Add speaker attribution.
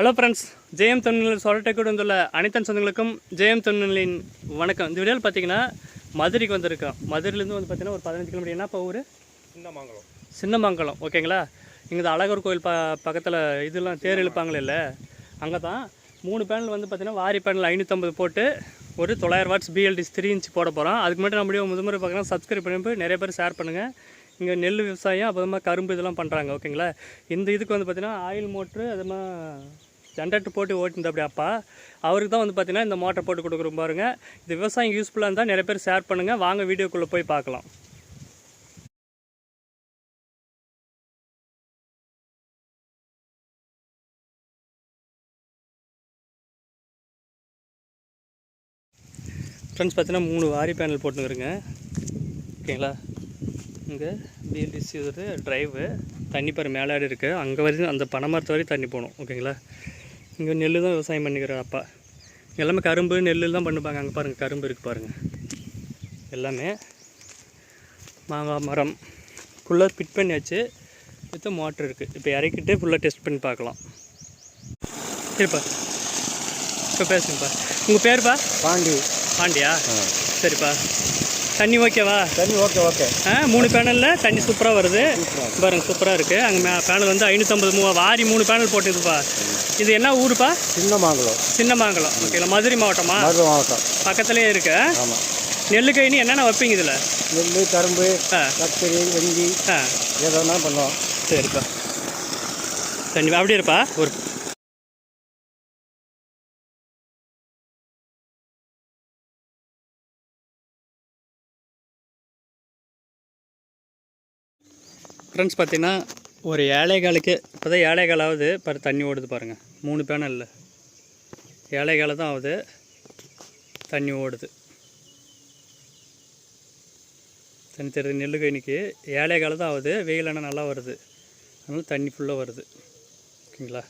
Speaker 1: Hello friends ஜெயம் தொழில் சொரட்டைக்கூட வந்துள்ள அனைத்தன் சொந்தங்களுக்கும் ஜெயம் தொழிலின் வணக்கம். இந்த வீடியோவில் பார்த்தீங்கன்னா மதுரைக்கு வந்திருக்கோம் மதுரையிலேருந்து வந்து பார்த்தீங்கன்னா ஒரு பதினஞ்சு கிலோமீட்டர். என்ன ஊர்?
Speaker 2: சின்னமங்கலம்.
Speaker 1: சின்னமங்கலம். ஓகேங்களா? இங்கே இந்த அழகர் கோயில் ப பக்கத்தில் இதெல்லாம் தேர் இழுப்பாங்களே இல்லை? அங்கே தான் மூணு பேனல் வந்து பார்த்தீங்கன்னா வாரி பேனல் ஐநூற்றம்பது போட்டு ஒரு தொள்ளாயிரம் வாட்ஸ் பிஎல்டிஸ் த்ரீ இன்ச் போட போகிறோம் அதுக்கு மட்டும் நம்ம முதமுறை பார்க்கலாம் சப்ஸ்கிரைப் பண்ணி நிறைய பேர் ஷேர் பண்ணுங்கள் இங்கே நெல் விவசாயம் அப்புறமா கரும்பு இதெல்லாம் பண்ணுறாங்க ஓகேங்களா? இந்த இதுக்கு வந்து பார்த்தீங்கன்னா ஆயில் மோட்ரு அதுமா ஜென்ரேட்டர் போட்டு ஓட்டிருந்த அப்பா. அவருக்கு தான் வந்து பார்த்தீங்கன்னா இந்த மோட்டர் போட்டு கொடுக்குறோம் பாருங்க. இது விவசாயம் யூஸ்ஃபுல்லாக இருந்தால் நிறைய பேர் ஷேர் பண்ணுங்கள் வாங்க வீடியோக்குள்ளே போய் பார்க்கலாம். ஃப்ரெண்ட்ஸ் பார்த்தீங்கன்னா மூணு வாரி பேனல் போட்டுருக்குறேங்க ஓகேங்களா? இங்கே பிஎல்டிசி ட்ரைவு தண்ணி பாரு மேலாடி இருக்குது அங்கே வரைக்கும் அந்த பனை மரத்து வரையும் தண்ணி போகணும். ஓகேங்களா? இங்கே நெல் தான் விவசாயம் பண்ணிக்கிற அப்பா. இங்க எல்லாமே கரும்பு நெல் தான் பண்ணுப்பாங்க. அங்கே பாருங்கள் கரும்பு இருக்குது பாருங்கள் எல்லாமே மாங்காய் மரம். ஃபுல்லாக ஃபிட் பண்ணியாச்சு. வித் மோட்ரு இருக்குது இப்போ இறக்கிட்டு ஃபுல்லாக டெஸ்ட் பண்ணி பார்க்கலாம். சரிப்பா இப்போ பேசுங்கப்பா. உங்கள் பேருப்பா?
Speaker 2: பாண்டி.
Speaker 1: பாண்டியா? சரிப்பா. தண்ணி ஓகேவா?
Speaker 2: தண்ணி ஓகே ஓகே.
Speaker 1: ஆ மூணு பேனலில் தண்ணி சூப்பராக வருது. பாருங்க சூப்பராக இருக்குது அங்கே மே பேனல் வந்து ஐநூற்றம்பது மூவா வாரி மூணு பேனல் போட்டுதுப்பா இது என்ன ஊருப்பா?
Speaker 2: சின்னமங்கலம்.
Speaker 1: சின்னமங்கலம். ஓகேங்களா மதுரை மாவட்டமா?
Speaker 2: மருத மாவட்டம்.
Speaker 1: பக்கத்துலேயே இருக்கு.
Speaker 2: ஆமாம்
Speaker 1: நெல்லு கைனி என்னென்ன வைப்பீங்க இதில்?
Speaker 2: நெல் கரும்பு கத்திரி வெந்தி
Speaker 1: ஆ.
Speaker 2: எதனா பண்ணுவோம்.
Speaker 1: சரிப்பா. தண்ணி அப்படியே இருப்பா? ஒரு ஃப்ரெண்ட்ஸ் பார்த்தீங்கன்னா ஒரு ஏழைகாலுக்கு இப்போ தான் ஏழைகால் ஆகுது பாரு தண்ணி ஓடுது பாருங்கள் மூணு பேனலில் ஏழைகால தான் ஆகுது தண்ணி ஓடுது. தண்ணி தெரியுது நெல்லு கணிக்கு ஏழைகால தான் ஆகுது வெயில் ஆனால் நல்லா வருது. அதனால தண்ணி ஃபுல்லாக வருது. ஓகேங்களா?